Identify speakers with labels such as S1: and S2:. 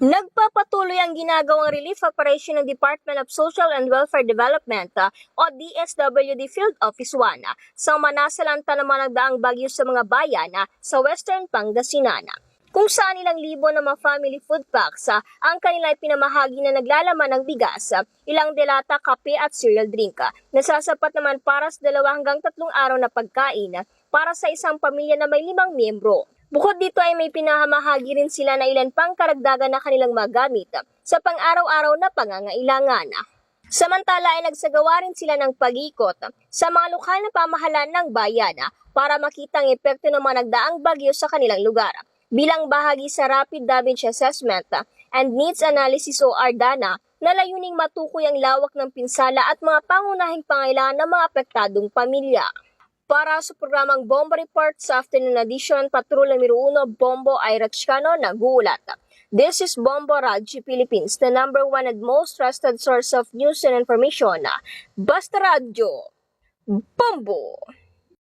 S1: Nagpapatuloy ang ginagawang relief operation ng Department of Social and Welfare Development ah, o DSWD Field Office 1 ah, sa manasalanta naman nagdaang bagyo sa mga bayan ah, sa Western Pangasinan. kung saan ilang libo ng mga family food packs ang kanila pinamahagi na naglalaman ng bigas, ah, ilang delata, kape at cereal drink. ah. Nasasapat naman para sa dalawa hanggang tatlong araw na pagkain para sa isang pamilya na may limang miyembro. Bukod dito ay may pinahamahagi rin sila na ilan pang karagdagan na kanilang magamit sa pang-araw-araw na pangangailangan. Samantala ay nagsagawa rin sila ng pag-ikot sa mga lokal na pamahalaan ng bayan para makita ang epekto ng mga nagdaang bagyo sa kanilang lugar. Bilang bahagi sa Rapid Damage Assessment and Needs Analysis o RDANA na layuning matukoy ang lawak ng pinsala at mga pangunahing pangailangan ng mga apektadong pamilya. Para sa programang Bombo Report sa afternoon edition, Patrol numero 1 Bombo Irachcano nagulat. This is Bombo Radyo Philippines, the number one and most trusted source of news and information. Basta Radyo, Bombo!